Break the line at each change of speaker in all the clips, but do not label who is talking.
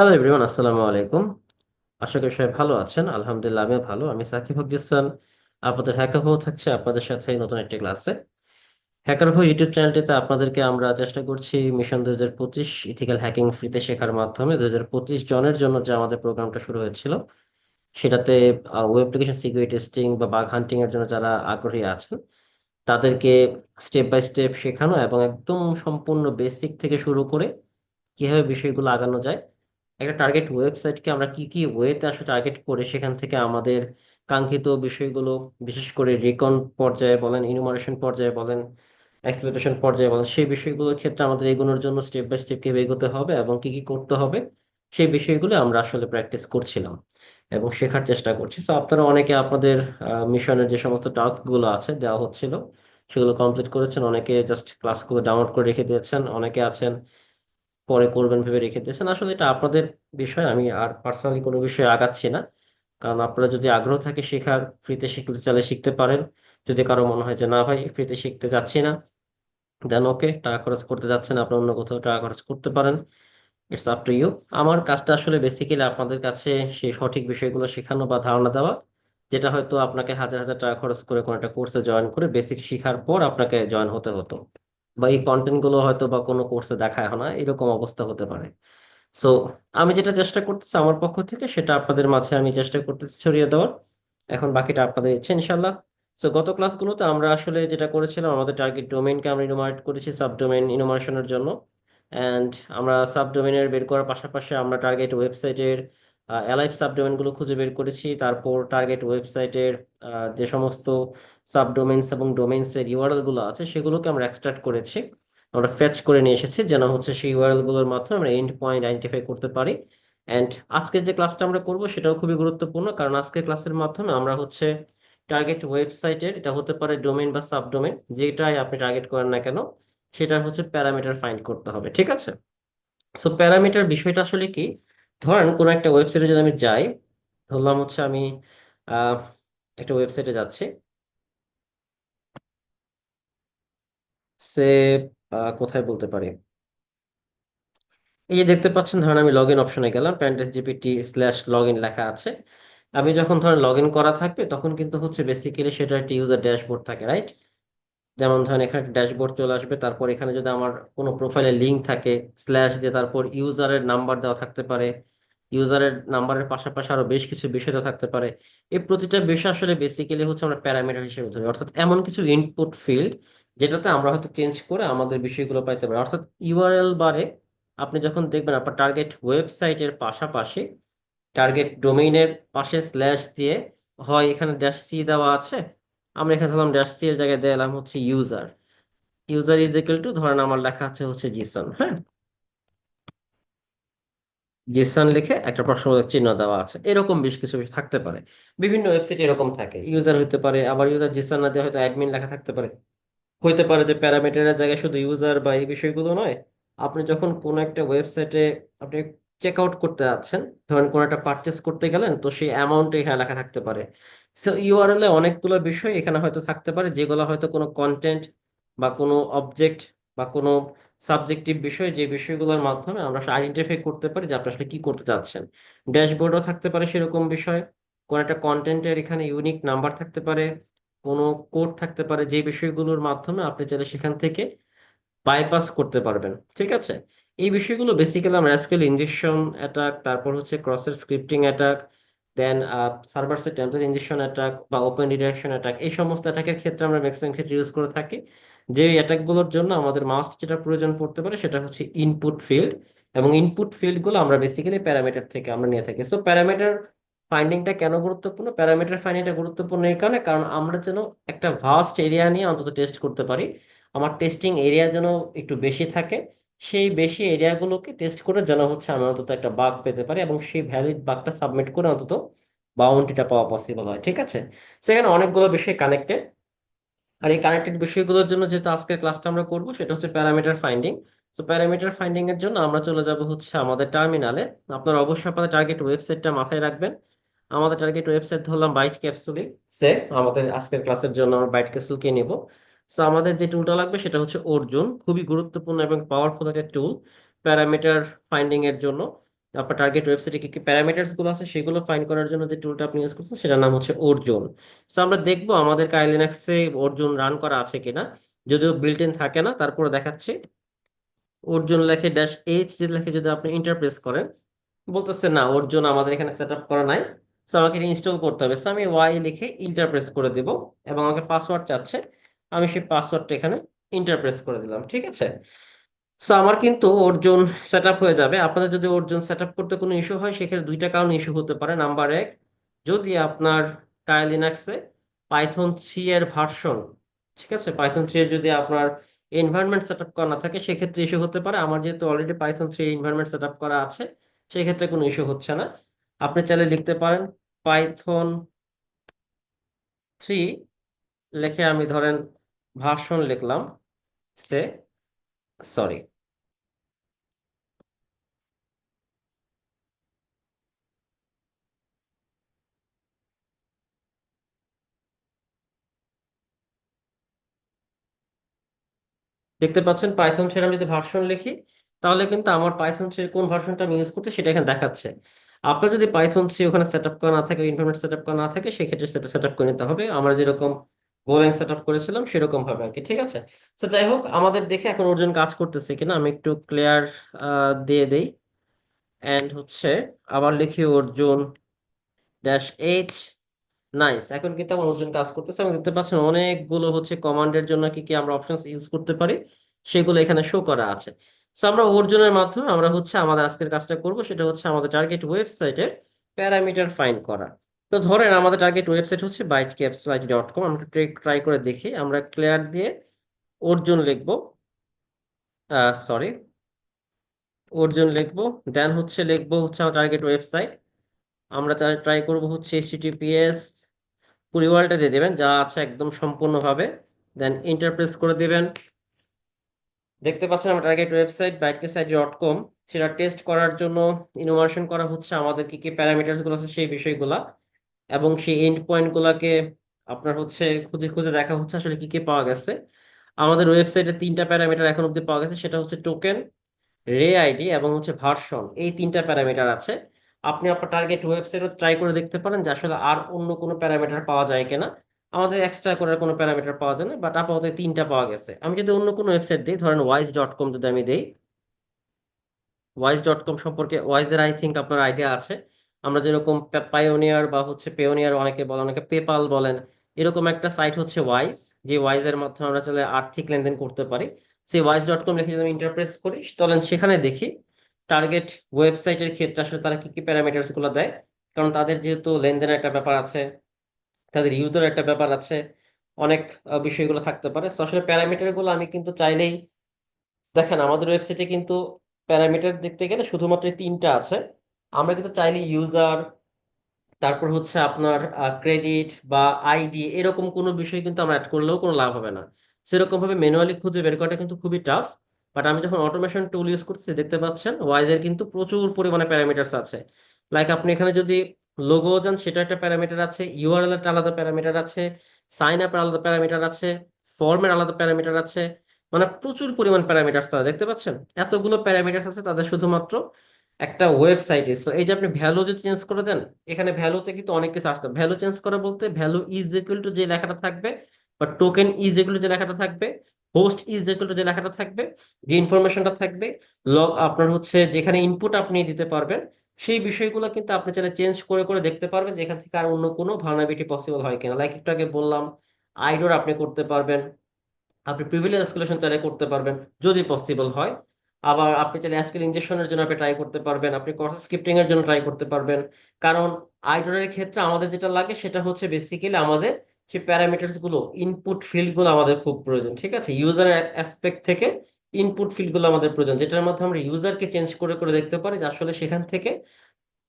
Hello everyone আসসালামু আলাইকুম আশা করি সবাই ভালো আছেন। আলহামদুলিল্লাহ, আমিও ভালো। আমি সাকিব হক জিসান আপনাদের হ্যাকারভো থাকছে আপনাদের সাথে নতুন একটি ক্লাসে। হ্যাকারভো ইউটিউব চ্যানেলটিতে আপনাদেরকে আমরা চেষ্টা করছি মিশন দুই হাজার পঁচিশ ইথিক্যাল হ্যাকিং ফ্রিতে শেখার মাধ্যমে। দুই হাজার পঁচিশ জনের জন্য যে আমাদের প্রোগ্রামটা শুরু হয়েছিল, সেটাতে ওয়েব অ্যাপ্লিকেশন সিকিউরিটি টেস্টিং বা বাগ হান্টিং এর জন্য যারা আগ্রহী আছেন, তাদেরকে স্টেপ বাই স্টেপ শেখানো এবং একদম সম্পূর্ণ বেসিক থেকে শুরু করে কীভাবে বিষয়গুলো আগানো যায় একটা টার্গেট ওয়েবসাইটকে আমরা কি কি ওয়েতে আসলে টার্গেট করে সেখান থেকে আমাদের কাঙ্ক্ষিত বিষয়গুলো, বিশেষ করে রিকন পর্যায়ে বলেন ইনুমারেশন পর্যায়ে বলেন এক্সপ্লয়টেশন পর্যায়ে বলেন, সেই বিষয়গুলোর ক্ষেত্রে আমাদের এগোনোর জন্য স্টেপ বাই স্টেপ কীভাবে এগোতে হবে এবং কি কি করতে হবে, সেই বিষয়গুলো আমরা আসলে প্র্যাকটিস করছিলাম এবং শেখার চেষ্টা করছি। তো আপনারা অনেকে আপনাদের মিশনের যে সমস্ত টাস্কগুলো আছে, দেওয়া হচ্ছিল, সেগুলো কমপ্লিট করেছেন, অনেকে জাস্ট ক্লাসগুলো ডাউনলোড করে রেখে দিয়েছেন, অনেকে আছেন পরে করবেন ভেবে রেখে দিয়েছেন আসলে এটা আপনাদের বিষয়, আমি আর পার্সোনালি কোনো বিষয়ে আগাচ্ছি না। কারণ আপনারা যদি আগ্রহ থাকে শেখার ফ্রিতে শিখতে চাইলে শিখতে পারেন। যদি কারও মনে হয় যে, না ভাই ফ্রিতে শিখতে যাচ্ছি না দেন ওকে টাকা খরচ করতে যাচ্ছেন, আপনার অন্য কোথাও টাকা খরচ করতে পারেন। ইটস আপ টু ইউ আমার কাজটা আসলে বেসিক্যালি আপনাদের কাছে সেই সঠিক বিষয়গুলো শেখানো বা ধারণা দেওয়া, যেটা হয়তো আপনাকে হাজার হাজার টাকা খরচ করে কোনো একটা কোর্সে জয়েন করে বেসিক শেখার পর আপনাকে জয়েন হতে হতো। বা এই কন্টেন্টগুলো হয়তো বা কোনো কোর্সে দেখায় না, এরকম অবস্থা হতে পারে। সো আমি যেটা চেষ্টা করতেছি আমার পক্ষ থেকে সেটা আপনাদের মাঝে আমি চেষ্টা করতেছি ছড়িয়ে দেওয়ার। এখন বাকিটা আপনাদের ইচ্ছে ইনশাল্লাহ সো গত ক্লাসগুলোতে আমরা আসলে যেটা করেছিলাম, আমাদের টার্গেট ডোমেনকে আমরা ইনুমারেট করেছি সাবডোমেইন ইনুমারেশনের জন্য। অ্যান্ড আমরা সাবডোমেইনের বের করার পাশাপাশি আমরা টার্গেট ওয়েবসাইটের অ্যালাইভ সাবডোমেইনগুলো খুঁজে বের করেছি। তারপর টার্গেট ওয়েবসাইটের যে সমস্ত সাবডোমেইনস এবং ডোমেইনসের ইউআরএলগুলো আছে, সেগুলোকে আমরা এক্সট্রাক্ট করেছি। আমরা ফেচ করে নিয়ে এসেছি, যেন হচ্ছে সেই ইউআরএলগুলোর মাধ্যমে আমরা এন্ড পয়েন্ট আইডেন্টিফাই করতে পারি। অ্যান্ড আজকের যে ক্লাসটা আমরা করব, সেটাও খুবই গুরুত্বপূর্ণ, কারণ আজকের ক্লাসের মাধ্যমে আমরা হচ্ছে টার্গেট ওয়েবসাইটের এটা হতে পারে ডোমেন বা সাবডোমেইন যেটাই আপনি টার্গেট করেন না কেন সেটা হচ্ছে প্যারামিটার ফাইন্ড করতে হবে, ঠিক আছে? সো প্যারামিটার বিষয়টা আসলে কি? ধরেন কোনো একটা ওয়েবসাইটে যদি আমি যাই, ধরলাম হচ্ছে আমি একটা ওয়েবসাইটে যাচ্ছি। সে কোথায় বলতে পারি? এই যে দেখতে পাচ্ছেন, ধরেন আমি লগ ইন অপশনে গেলাম pentest GPT slash log in লেখা আছে। আমি যখন ধরেন লগ ইন করা থাকবে, তখন কিন্তু হচ্ছে বেসিক্যালি সেটা একটা ইউজার ড্যাশবোর্ড থাকে রাইট যেমন ধরেন এখানে ড্যাশবোর্ড চলে আসবে, তারপর এখানে যদি আমার কোনো প্রোফাইলের লিঙ্ক থাকে স্ল্যাশ দিয়ে তারপর ইউজারের নাম্বার দেওয়া থাকতে পারে ইউজারের নাম্বারের পাশাপাশি আরও বেশ কিছু বিষয় দেওয়া থাকতে পারে, এই প্রতিটা বিষয় আসলে বেসিক্যালি হচ্ছে আমরা প্যারামিটার হিসেবে ধরি। অর্থাৎ এমন কিছু ইনপুট ফিল্ড যেটাতে আমরা হয়তো চেঞ্জ করে আমাদের বিষয়গুলো পাইতে পারি। অর্থাৎ ইউআরএল বারে আপনি যখন দেখবেন আপনার টার্গেট ওয়েবসাইটের পাশাপাশি টার্গেট ডোমেইনের পাশে স্ল্যাশ দিয়ে হয়, এখানে ড্যাশ সি দেওয়া আছে আমরা এখানে ধরলাম ড্যাশ সি এর জায়গায় দিলাম হচ্ছে user user is equal to ধরেন আমার লেখা আছে হচ্ছে জিসন হ্যাঁ? জিসান লিখে একটা প্রশ্নবোধক চিহ্ন দেওয়া আছে। এরকম বেশ কিছু থাকতে পারে। বিভিন্ন ওয়েবসাইট এরকম থাকে। ইউজার হতে পারে, আবার ইউজার জিসান না দিয়ে হয়তো অ্যাডমিন লেখা থাকতে পারে। হইতে পারে যে প্যারামিটারের জায়গায় শুধু ইউজার বা এই বিষয়গুলো নয়, আপনি যখন কোনো একটা ওয়েবসাইটে আপনি চেক আউট করতে যাচ্ছেন, ধরেন কোনো একটা পারচেস করতে গেলেন, তো সেই অ্যামাউন্ট এখানে লেখা থাকতে পারে। সো ইউআরএল এ অনেকগুলো বিষয় এখানে হয়তো থাকতে পারে, যেগুলো হয়তো কোনো কন্টেন্ট বা কোনো অবজেক্ট বা কোনো সাবজেক্টিভ বিষয় যে বিষয়গুলোর মাধ্যমে আমরা আইডেন্টিফাই করতে পারি যে আপনি আসলে কি করতে চাচ্ছেন। ড্যাশবোর্ডও থাকতে পারে সেরকম বিষয়, কোন একটা কন্টেন্টের এখানে ইউনিক নাম্বার থাকতে পারে, কোনো কোড থাকতে পারে যে বিষয়গুলোর মাধ্যমে আপনি চাইলে সেখান থেকে বাইপাস করতে পারবেন, ঠিক আছে? এই বিষয়গুলো বেসিক্যালি আমরা এসকিউএল ইনজেকশন অ্যাটাক তারপর হচ্ছে ক্রসের scripting attack then server side template injection attack বা ওপেন রিডাইরেকশন অ্যাটাক এই সমস্ত অ্যাটাকের ক্ষেত্রে আমরা ম্যাক্সিমাম ক্ষেত্রে ইউজ করে থাকি। যে অ্যাটাকগুলোর জন্য আমাদের মাস্ট যেটা প্রয়োজন পড়তে পারে সেটা হচ্ছে ইনপুট ফিল্ড এবং ইনপুট ফিল্ডগুলো আমরা বেসিক্যালি প্যারামিটার থেকে আমরা নিয়ে থাকি। সো প্যারামিটার ফাইন্ডিংটা কেন গুরুত্বপূর্ণ? প্যারামিটার ফাইন্ডিংটা গুরুত্বপূর্ণ এই কারণে কারণ আমরা যেন একটা ভাস্ট এরিয়া নিয়ে অন্তত টেস্ট করতে পারি। আমার টেস্টিং এরিয়া যেন একটু বেশি থাকে। সেই বেশি এরিয়াগুলোকে টেস্ট করে যেন হচ্ছে আমি অন্তত একটা বাগ পেতে পারি এবং সেই ভ্যালিড বাগটা সাবমিট করে অন্তত বাউন্টিটা পাওয়া পসিবল হয়, ঠিক আছে? সেখানে অনেকগুলো বিষয় কানেক্টেড আর এই কানেক্টেড বিষয়গুলোর জন্য যেহেতু আজকের ক্লাসটা আমরা করব, সেটা হচ্ছে প্যারামিটার ফাইন্ডিং তো প্যারামিটার ফাইন্ডিং এর জন্য আমরা চলে যাব হচ্ছে আমাদের টার্মিনালে আপনারা অবশ্যই আপনাদের টার্গেট ওয়েবসাইটটা মাথায় রাখবেন। আমাদের টার্গেট ওয়েবসাইট ধরলাম বাইট ক্যাপসুলি সে আমাদের আজকের ক্লাসের জন্য আমরা বাইট ক্যাপসুলকে নিব। সো আমাদের যে টুলটা লাগবে সেটা হচ্ছে অর্জুন। খুবই গুরুত্বপূর্ণ এবং পাওয়ারফুল একটা টুল প্যারামিটার ফাইন্ডিং এর জন্য। আপনার টার্গেট ওয়েবসাইটে কি কি প্যারামিটারসগুলো আছে সেগুলো ফাইন্ড করার জন্য যে টুলটা আপনি ইউজ করছেন সেটার নাম হচ্ছে অর্জুন। সো আমরা দেখব আমাদের কাইলিনাক্সে অর্জুন রান করা আছে কিনা। যদিও বিল্ট ইন থাকে না, তারপরে দেখাচ্ছি। অর্জুন লেখে ড্যাশ এইচ ডি লেখে যদি আপনি ইন্টারপ্রেস করেন, বলতেছে না, অর্জুন আমাদের এখানে সেট আপ করা নাই। সো আমাকে ইনস্টল করতে হবে। সো আমি ওয়াই লিখে ইন্টারপ্রেস করে দিব এবং আমাকে পাসওয়ার্ড চাচ্ছে। আমি সেই পাসওয়ার্ডটা এখানে ইন্টারপ্রেস করে দিলাম, ঠিক আছে? সো আমার কিন্তু অর্জুন সেট হয়ে যাবে। আপনাদের যদি অর্জুন সেট করতে কোনো ইস্যু হয়, সেক্ষেত্রে দুইটা কারণ ইস্যু হতে পারে। নাম্বার এক, যদি আপনার কাইলিনাক্সে পাইথন থ্রি এর ভার্সন ঠিক আছে? পাইথন থ্রি এর যদি আপনার এনভায়রনমেন্ট সেট আপ করা না থাকে, সেক্ষেত্রে ইস্যু হতে পারে। আমার যেহেতু already Python three environment set up করা আছে, সেক্ষেত্রে কোনো ইস্যু হচ্ছে না। আপনি চাইলে লিখতে পারেন পাইথন থ্রি লেখে আমি ধরেন ভার্সন লিখলাম, সে, সরি। দেখতে পাচ্ছেন পাইথন থ্রি আমি যদি ভার্সন লিখি, তাহলে কিন্তু আমার পাইথন থ্রির কোন ভার্সনটা আমি ইউজ করতে সেটা এখানে দেখাচ্ছে। আপনার যদি পাইথন থ্রি ওখানে সেট আপ করা না থাকে ইনফরমেট সেট আপ করা না থাকে, সেক্ষেত্রে সেটা সেট আপ করে নিতে হবে। আমরা যেরকম গোল্যাং সেট আপ করেছিলাম, সেরকম ভাবে আর কি ঠিক আছে? তো যাই হোক, আমাদের দেখে এখন অর্জুন কাজ করতেছে কিনা, আমি একটু ক্লিয়ার দিয়ে দেই। এন্ড হচ্ছে, আবার লিখি অর্জুন ড্যাশ এইচ নাইস এখন কিন্তু আমার ওজন কাজ করতেছে, আমি দেখতে পাচ্ছেন অনেকগুলো হচ্ছে কমান্ডের জন্য কি কি আমরা অপশনস ইউজ করতে পারি, সেগুলো এখানে শো করা আছে। সো আমরা অর্জনের মাধ্যমে আমরা হচ্ছে আমাদের আজকের কাজটা করব, সেটা হচ্ছে আমাদের টার্গেট ওয়েবসাইটের প্যারামিটার ফাইন্ড করা। তো ধরেন আমাদের টার্গেট ওয়েবসাইট হচ্ছে বাইট ক্যাপসলাইট ডট কম আমরা ট্রাই করে দেখি। আমরা ক্লিয়ার দিয়ে অর্জুন লিখব সরি অর্জুন লিখব দেন হচ্ছে লিখব হচ্ছে আমার টার্গেট ওয়েবসাইট আমরা ট্রাই করব হচ্ছে এইচটিটিপিএস পুরো ইউআরএলটা দিয়ে দেবেন, যা আছে একদম সম্পূর্ণভাবে। দেন ইন্টারপ্রেস করে দিবেন। দেখতে পাচ্ছেন আমার টার্গেট ওয়েবসাইট বাইটকেসাইট ডট কম সেটা টেস্ট করার জন্য ইনোভেশন করা হচ্ছে। আমাদের কি কি প্যারামিটারসগুলো আছে সেই বিষয়গুলা। এবং সেই এন্ড পয়েন্ট গুলাকে আপনার হচ্ছে খুঁজে খুঁজে দেখা হচ্ছে আসলে কি কি পাওয়া গেছে। আমাদের ওয়েবসাইটে তিনটা প্যারামিটার এখন অব্দি পাওয়া গেছে, সেটা হচ্ছে টোকেন রে আইডি এবং হচ্ছে ভার্সন এই তিনটা প্যারামিটার আছে। আপনি আপনার টার্গেট ওয়েবসাইটও ট্রাই করে দেখতে পারেন যে আসলে আর অন্য কোনো প্যারামিটার পাওয়া যায় কিনা। আমাদের এক্সট্রা করার কোনো প্যারামিটার পাওয়া যায় না বাট আপাতত তিনটা পাওয়া গেছে। আমি যদি অন্য কোনো ওয়েবসাইট দিই, ধরেন ওয়াইজ ডট কম যদি আমি দিই ওয়াইজ ডট কম সম্পর্কে ওয়াইজের আই থিঙ্ক আপনার আইডিয়া আছে। আমরা যেরকম পায়োনিয়ার বা হচ্ছে পেওনিয়ার অনেকে বলেন অনেকে পেপাল বলেন, এরকম একটা সাইট হচ্ছে ওয়াইজ যে ওয়াইজের মাধ্যমে আমরা চাইলে আর্থিক লেনদেন করতে পারি। সেই ওয়াইজ ডট কম লিখে যদি আমি ইন্টারপ্রেস করি, তাহলে সেখানে দেখি টার্গেট ওয়েবসাইটের ক্ষেত্রে আসলে তারা কি কি প্যারামিটার্সগুলো দেয়। কারণ তাদের যেহেতু লেনদেনের একটা ব্যাপার আছে, তাদের ইউজার একটা ব্যাপার আছে, অনেক বিষয়গুলো থাকতে পারে। আসলে প্যারামিটারগুলো আমি কিন্তু চাইলেই, দেখেন আমাদের ওয়েবসাইটে কিন্তু প্যারামিটার দেখতে গেলে শুধুমাত্র তিনটা আছে। আমরা কিন্তু চাইলে ইউজার তারপর হচ্ছে আপনার ক্রেডিট বা আইডি এরকম কোনো বিষয় কিন্তু আমরা অ্যাড করলেও কোনো লাভ হবে না। সেরকম ভাবে ম্যানুয়ালি খুঁজে বের করাটা কিন্তু খুবই টাফ বাট আমি যখন অটোমেশন টুল ইউজ করছি দেখতে পাচ্ছেন ওয়াইজের কিন্তু প্রচুর পরিমাণে প্যারামিটারস আছে। লাইক আপনি এখানে যদি লোগো যান, সেটা একটা প্যারামিটার আছে ইউআরএল এর আলাদা প্যারামিটার আছে সাইন আপের আলাদা প্যারামিটার আছে ফর্মের আলাদা প্যারামিটার আছে মানে প্রচুর পরিমাণ প্যারামিটারস তারা দেখতে পাচ্ছেন? এতগুলো প্যারামিটারস আছে, তাদের শুধুমাত্র একটা ওয়েবসাইটে সো এই যে আপনি ভ্যালু যদি চেঞ্জ করে দেন, এখানে ভ্যালুতে কিন্তু অনেক কিছু আসতে ভ্যালু চেঞ্জ করা বলতে ভ্যালু ইজ ইকুয়াল টু যে লেখাটা থাকবে বা টোকেন ইজ ইকুয়াল টু যে লেখাটা থাকবে হোস্ট ইজ ইকুয়াল টু যে লেখাটা থাকবে, যে ইনফরমেশনটা থাকবে আপনার হচ্ছে যেখানে ইনপুট আপনি দিতে পারবেন, সেই বিষয়গুলো কিন্তু আপনি চাইলে চেঞ্জ করে করে দেখতে পারবেন যেখান থেকে আর অন্য কোনো ভার্নাবিলিটি পসিবল হয় কিনা। লাইক একটু আগে বললাম আইডোর আপনি করতে পারবেন, আপনি প্রিভিলেজ এসকেলেশন চাইলে করতে পারবেন, যদি পসিবল হয়। আবার আপনি চাইলে এসকিউএল ইনজেকশনের জন্য আপনি ট্রাই করতে পারবেন, আপনি ক্রস স্ক্রিপ্টিং এর জন্য ট্রাই করতে পারবেন। কারণ আইডলের ক্ষেত্রে আমাদের যেটা লাগে সেটা হচ্ছে বেসিক্যালি আমাদের সেই প্যারামিটারসগুলো ইনপুট ফিল্ডগুলো আমাদের খুব প্রয়োজন, ঠিক আছে? ইউজারের অ্যাসপেক্ট থেকে ইনপুট ফিল্ডগুলো আমাদের প্রয়োজন, যেটার মধ্যে আমরা ইউজারকে চেঞ্জ করে করে দেখতে পারি যে আসলে সেখান থেকে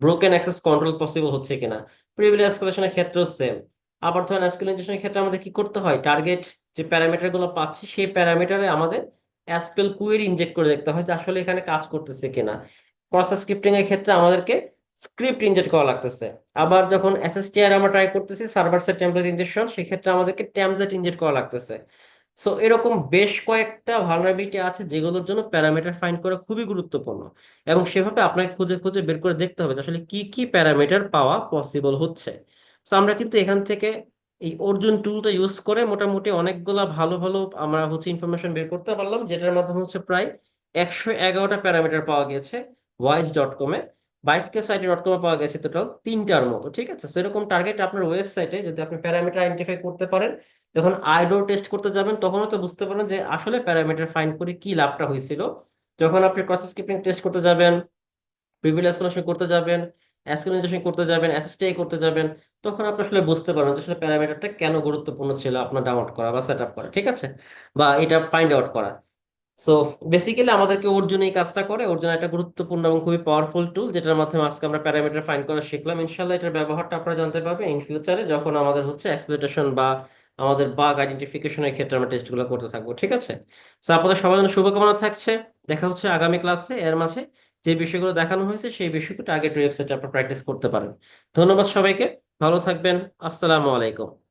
ব্রোকেন অ্যাক্সেস কন্ট্রোল পসিবল হচ্ছে কিনা। প্রিভিলেজ এসকেলেশনের ক্ষেত্রেও সেম আবার ধরেন এসকিউএল ইনজেকশনের ক্ষেত্রে আমাদের কি করতে হয়? টার্গেট যে প্যারামিটারগুলো পাচ্ছি, সেই প্যারামিটারে আমাদের এসকিউএল কুয়েরি ইনজেক্ট করে দেখতে হয় যে আসলে এখানে কাজ করতেছে কিনা। প্রসেস স্ক্রিপ্টিং এর ক্ষেত্রে আমাদেরকে স্ক্রিপ্ট ইনজেক্ট করা লাগতেছে। আবার যখন এসএসটিআর আমরা ট্রাই করতেছি সার্ভার সাইড টেমপ্লেট ইনজেকশন সেক্ষেত্রে আমাদেরকে টেমপ্লেট ইনজেক্ট করা লাগতেছে। সো এরকম বেশ কয়েকটা ভালনারেবিলিটি আছে যেগুলোর জন্য প্যারামিটার ফাইন্ড করা খুবই গুরুত্বপূর্ণ। এবং সেভাবে আপনাকে খুঁজে খুঁজে বের করে দেখতে হবে আসলে কি কি প্যারামিটার পাওয়া পসিবল হচ্ছে। সো আমরা কিন্তু এখান থেকে এই অর্জুন টুলটা ইউজ করে মোটামুটি অনেকগুলা ভালো ভালো আমরা হচ্ছে ইনফরমেশন বের করতে পারলাম, যেটার মাধ্যমে হচ্ছে প্রায় একশো এগারোটা প্যারামিটার পাওয়া গেছে ওয়াইজ ডট কমে বাইটকে সাইটে ডট কমে পাওয়া গেছে টোটাল তিনটার মতো, ঠিক আছে? সেরকম টার্গেট আপনার ওয়েবসাইটে যদি আপনি প্যারামিটার আইডেন্টিফাই করতে পারেন, যখন আইডোর টেস্ট করতে যাবেন, তখনও তো বুঝতে পারবেন যে আসলে প্যারামিটার ফাইন্ড করে কি লাভটা হয়েছিল। যখন আপনি ক্রস স্ক্রিপ্টিং টেস্ট করতে যাবেন প্রিভিয়াস এসকুলেশন করতে যাবেন অ্যাসকুলাইজেশন করতে যাবেন অ্যাসিস্টাই করতে যাবেন, তখন আপনি আসলে বুঝতে পারবেন যে আসলে প্যারামিটারটা কেন গুরুত্বপূর্ণ ছিল আপনার ডাউনলোড করা বা সেট আপ করা, ঠিক আছে? বা এটা ফাইন্ড আউট করা। সো বেসিক্যালি আমাদেরকে অর্জুন এই কাজটা করে। ওর জন্য একটা গুরুত্বপূর্ণ এবং খুবই পাওয়ারফুল টুল যেটার মাধ্যমে আজকে আমরা প্যারামিটার ফাইন্ড করা শিখলাম। ইনশাল্লাহ এটার ব্যবহারটা আপনারা জানতে পারবেন ইন ফিউচারে যখন আমাদের হচ্ছে এক্সপ্লয়টেশন বা আমাদের বাগ আইডেন্টিফিকেশনের ক্ষেত্রে আমরা টেস্টগুলো করতে থাকব, ঠিক আছে? তো আপনাদের সবার জন্য শুভকামনা থাকছে। দেখা হচ্ছে আগামী ক্লাসে এর মাঝে। যে বিষয়গুলো দেখানো হয়েছে, সেই বিষয়গুলো টার্গেট ওয়েবসাইটে আপনারা প্র্যাকটিস করতে পারেন। ধন্যবাদ সবাইকে। ভালো থাকবেন। আসসালামু আলাইকুম।